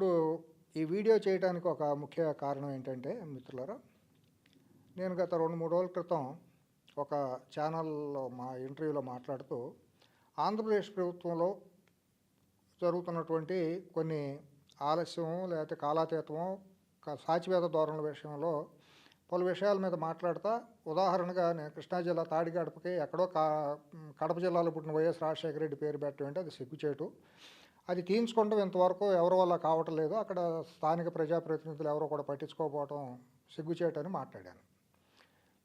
ఇప్పుడు ఈ వీడియో చేయడానికి ఒక ముఖ్య కారణం ఏంటంటే మిత్రులారా నేను గత రెండు మూడు రోజుల క్రితం ఒక ఛానల్లో మా ఇంటర్వ్యూలో మాట్లాడుతూ ఆంధ్రప్రదేశ్ ప్రభుత్వంలో జరుగుతున్నటువంటి కొన్ని ఆలస్యం లేకపోతే కాలాతీతము సాచివేత ధోరణుల విషయంలో పలు విషయాల మీద మాట్లాడుతా ఉదాహరణగా నేను కృష్ణా జిల్లా తాడిగడపకి ఎక్కడో కా కడప జిల్లాలో పుట్టిన వైఎస్ రాజశేఖర రెడ్డి పేరు పెట్టడం అంటే అది సిగ్గుచేటు. అది తీయించుకుంటాం ఇంతవరకు ఎవరి వల్ల కావటం లేదు అక్కడ స్థానిక ప్రజాప్రతినిధులు ఎవరో కూడా పట్టించుకోకపోవడం సిగ్గుచేటని మాట్లాడాను.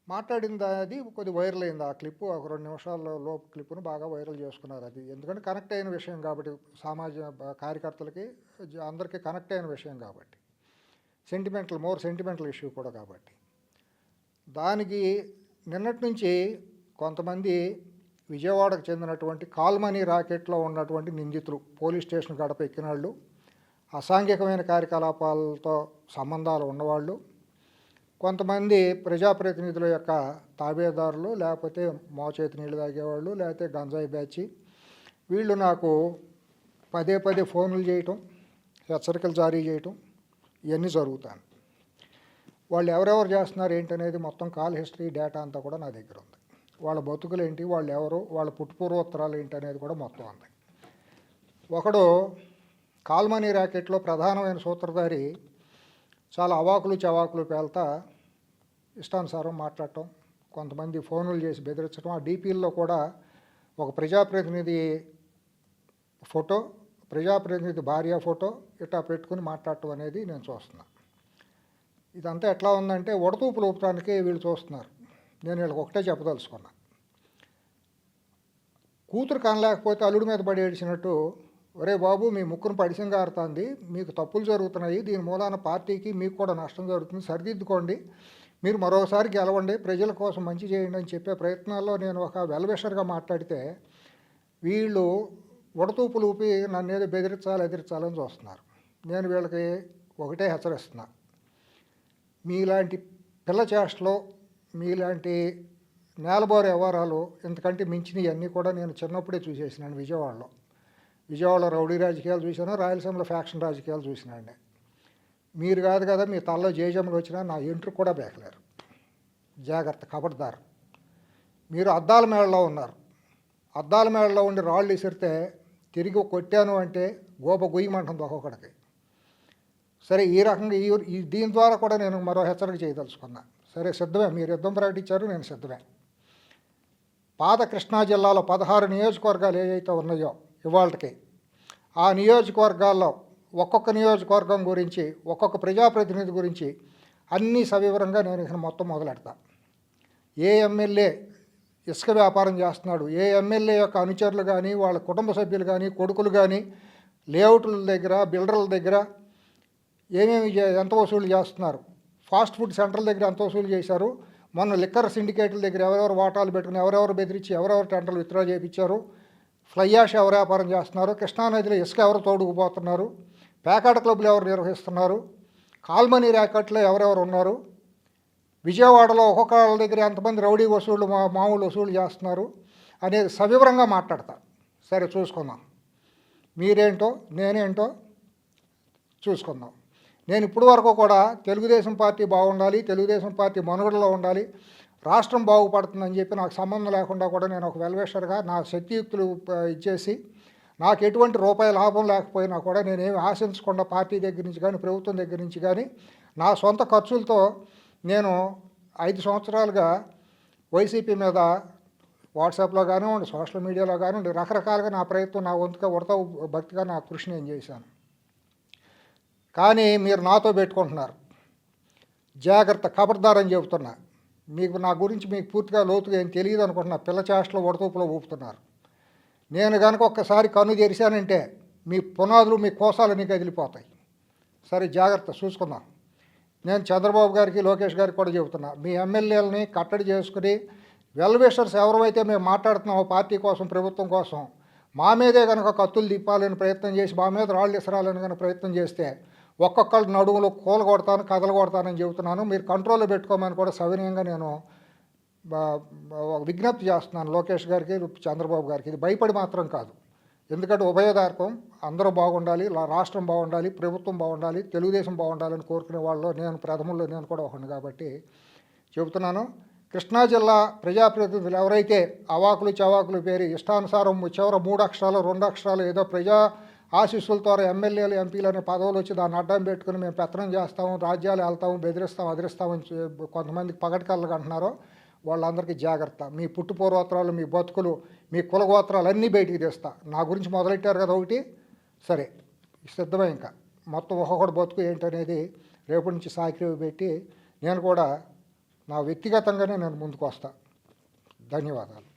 మాట్లాడింది అది కొద్ది వైరల్ అయింది ఆ క్లిప్పు ఒక రెండు నిమిషాల లోపు క్లిప్పును బాగా వైరల్ చేసుకున్నారు అది. ఎందుకంటే కనెక్ట్ అయిన విషయం కాబట్టి సామాజిక కార్యకర్తలకి అందరికీ కనెక్ట్ అయిన విషయం కాబట్టి. సెంటిమెంటల్ మోర్ సెంటిమెంటల్ ఇష్యూ కూడా కాబట్టి. దానికి నిన్నటి నుంచి కొంతమంది విజయవాడకు చెందినటువంటి కాల్మనీ రాకెట్లో ఉన్నటువంటి నిందితులు పోలీస్ స్టేషన్ గడప ఎక్కిన వాళ్ళు అసాంఘికమైన కార్యకలాపాలతో సంబంధాలు ఉన్నవాళ్ళు కొంతమంది ప్రజాప్రతినిధుల యొక్క తాబేదారులు లేకపోతే మోచేతి నీళ్ళు తాగేవాళ్ళు లేకపోతే గంజాయి బ్యాచి. వీళ్ళు నాకు పదే పదే ఫోన్లు చేయటం హెచ్చరికలు జారీ చేయటం ఇవన్నీ జరుగుతాను. వాళ్ళు ఎవరెవరు చేస్తున్నారు ఏంటనేది మొత్తం కాల్ హిస్టరీ డేటా అంతా కూడా నా దగ్గర ఉంది. వాళ్ళ బతుకులు ఏంటి వాళ్ళు ఎవరు వాళ్ళ పుట్టుపూర్వోత్తరాలు ఏంటి అనేది కూడా మొత్తం ఉంది ఒకడు కాల్మనీ ర్యాకెట్లో ప్రధానమైన సూత్రధారి చాలా అవాకులు చవాకులు పేల్తా ఇష్టానుసారం మాట్లాడటం కొంతమంది ఫోనులు చేసి బెదిరించడం ఆ డీపీల్లో కూడా ఒక ప్రజాప్రతినిధి ఫోటో ప్రజాప్రతినిధి భార్య ఫోటో ఇట్లా పెట్టుకుని మాట్లాడటం అనేది నేను చూస్తున్నా. ఇదంతా ఎట్లా ఉందంటే వడతూపు లోపటానికే వీళ్ళు చూస్తున్నారు. నేను వీళ్ళకి ఒకటే చెప్పదలుచుకున్నా. కూతురు కనలేకపోతే అల్లుడి మీద పడి ఏడిచినట్టు ఒరే బాబు మీ ముక్కును పడిసం గారుతుంది మీకు తప్పులు జరుగుతున్నాయి దీని మూలాన పార్టీకి మీకు కూడా నష్టం జరుగుతుంది సరిదిద్దుకోండి మీరు మరోసారి గెలవండి ప్రజల కోసం మంచి చేయండి అని చెప్పే ప్రయత్నాల్లో నేను ఒక వెల్విషర్గా మాట్లాడితే వీళ్ళు ఉడతూపులు ఊపి నన్ను ఏదో బెదిరించాలి ఎదిరించాలని చూస్తున్నారు. నేను వీళ్ళకి ఒకటే హెచ్చరిస్తున్నా. మీలాంటి పిల్ల చేష్టలో మీలాంటి నేలబోరు వ్యవహారాలు ఇంతకంటే మించినవి అన్నీ కూడా నేను చిన్నప్పుడే చూసేసినాను విజయవాడలో. విజయవాడలో రౌడీ రాజకీయాలు చూశాను రాయలసీమలో ఫ్యాక్షన్ రాజకీయాలు చూసినాండి మీరు కాదు కదా మీ తలలో జేజములు వచ్చినా నా ఎంట్రు కూడా బేకలేరు. జాగ్రత్త కబడ్దారు. మీరు అద్దాల మేడలో ఉన్నారు. అద్దాల మేడలో ఉండి రాళ్ళు విసిరితే తిరిగి కొట్టాను అంటే గోప గుయ్యమంటుంది ఒక్కొక్కడికి. సరే ఈ రకంగా ఈ ఈ దీని ద్వారా కూడా నేను మరో హెచ్చరిక చేయదలుచుకున్నా. సరే సిద్ధమే. మీరు యుద్ధం ప్రకటించారు నేను సిద్ధమే. పాత కృష్ణా జిల్లాలో పదహారు నియోజకవర్గాలు ఏవైతే ఉన్నాయో ఇవాళకి ఆ నియోజకవర్గాల్లో ఒక్కొక్క నియోజకవర్గం గురించి ఒక్కొక్క ప్రజాప్రతినిధి గురించి అన్నీ సవివరంగా నేను ఇక్కడ మొత్తం మొదలెడతా. ఏ ఎమ్మెల్యే ఇసుక వ్యాపారం చేస్తున్నాడు ఏ ఎమ్మెల్యే యొక్క అనుచరులు కానీ వాళ్ళ కుటుంబ సభ్యులు కానీ కొడుకులు కానీ లేఅవుట్ల దగ్గర బిల్డర్ల దగ్గర ఏమేమి ఎంత వసూలు చేస్తున్నారు? ఫాస్ట్ ఫుడ్ సెంటర్ల దగ్గర ఎంత వసూలు చేశారు. మొన్న లిక్కర్ సిండికేట్ల దగ్గర ఎవరెవరు వాటాలు పెట్టుకుని ఎవరెవరు బెదిరించి ఎవరెవరు టెంటర్లు విత్డ్రా చేయించారు ఫ్లై యాష్ ఎవరు వ్యాపారం చేస్తున్నారు. కృష్ణానదిలో ఇసుక ఎవరు తోడుకుపోతున్నారు. ప్యాకాట్ క్లబ్లు ఎవరు నిర్వహిస్తున్నారు. కాల్మనీ ర్యాకెట్లో ఎవరెవరు ఉన్నారు. విజయవాడలో ఒక్కొక్క వాళ్ళ దగ్గర ఎంతమంది రౌడీ వసూళ్ళు మా మామూలు వసూలు చేస్తున్నారు అనేది సవివరంగా మాట్లాడతా. సరే చూసుకుందాం. మీరేంటో నేనేంటో చూసుకుందాం. నేను ఇప్పటి వరకు కూడా తెలుగుదేశం పార్టీ బాగుండాలి తెలుగుదేశం పార్టీ మనుగడలో ఉండాలి రాష్ట్రం బాగుపడుతుందని చెప్పి నాకు సంబంధం లేకుండా కూడా నేను ఒక వెల్వేషర్గా నా శక్తియుక్తులు ఇచ్చేసి నాకు ఎటువంటి రూపాయి లాభం లేకపోయినా కూడా నేనేమి ఆశించకుండా పార్టీ దగ్గర నుంచి కానీ ప్రభుత్వం దగ్గర నుంచి కానీ నా సొంత ఖర్చులతో నేను ఐదు సంవత్సరాలుగా వైసీపీ మీద వాట్సాప్లో కానివ్వండి సోషల్ మీడియాలో కానివ్వండి రకరకాలుగా నా ప్రయత్నం నా వంతుగా ఉడత భక్తిగా నా కృషి నేను చేశాను. కానీ మీరు నాతో పెట్టుకుంటున్నారు. జాగ్రత్త ఖబర్దారని చెబుతున్నా. మీకు నా గురించి మీకు పూర్తిగా లోతుగా ఏం తెలియదు అనుకుంటున్నా. పిల్ల చేష్టలో వడతూపులో ఊపుతున్నారు. నేను కనుక ఒక్కసారి కన్ను తెరిశానంటే మీ పునాదులు మీ కోసాలన్నీ కదిలిపోతాయి సరే జాగ్రత్త చూసుకుందాం. నేను చంద్రబాబు గారికి లోకేష్ గారికి కూడా చెబుతున్నా. మీ ఎమ్మెల్యేలని కట్టడి చేసుకుని వెల్విషర్స్ ఎవరైతే మేము మాట్లాడుతున్నామో పార్టీ కోసం ప్రభుత్వం కోసం మా మీదే కనుక కత్తులు తిప్పాలని ప్రయత్నం చేసి మా మీద రాళ్ళు ఇసరాలని కనుక ప్రయత్నం చేస్తే ఒక్కొక్కళ్ళ నడుములు కూల కొడతాను కథలు కొడతానని చెబుతున్నాను. మీరు కంట్రోల్లో పెట్టుకోమని కూడా సవినయంగా నేను విజ్ఞప్తి చేస్తున్నాను లోకేష్ గారికి చంద్రబాబు గారికి. ఇది భయపడి మాత్రం కాదు. ఎందుకంటే ఉభయదార్కం అందరూ బాగుండాలి రాష్ట్రం బాగుండాలి ప్రభుత్వం బాగుండాలి తెలుగుదేశం బాగుండాలని కోరుకునే వాళ్ళు నేను ప్రథమంలో నేను కూడా ఒకను కాబట్టి చెబుతున్నాను. కృష్ణా జిల్లా ప్రజాప్రతినిధులు ఎవరైతే అవాకులు చవాకులు పేరి ఇష్టానుసారం చివర మూడు అక్షరాలు రెండు అక్షరాలు ఏదో ప్రజా ఆశీస్సుల ద్వారా ఎమ్మెల్యేలు ఎంపీలు అనే పదవులు వచ్చి దాన్ని అడ్డం పెట్టుకుని మేము పెత్తనం చేస్తాము రాజ్యాలు వెళ్తాము బెదిరిస్తాం అదిరిస్తామని కొంతమందికి పగటికల్లుగా అంటున్నారో వాళ్ళందరికీ జాగ్రత్త. మీ పుట్టు పూర్వోత్తరాలు మీ బతుకులు మీ కులగోత్రాలు అన్నీ బయటికి తెస్తా. నా గురించి మొదలెట్టారు కదా ఒకటి? సరే సిద్ధమే ఇంకా. మొత్తం ఒక్కొక్కటి బతుకు ఏంటనేది రేపటి నుంచి సాకిరి పెట్టి నేను కూడా నా వ్యక్తిగతంగానే నేను ముందుకు వస్తా. ధన్యవాదాలు.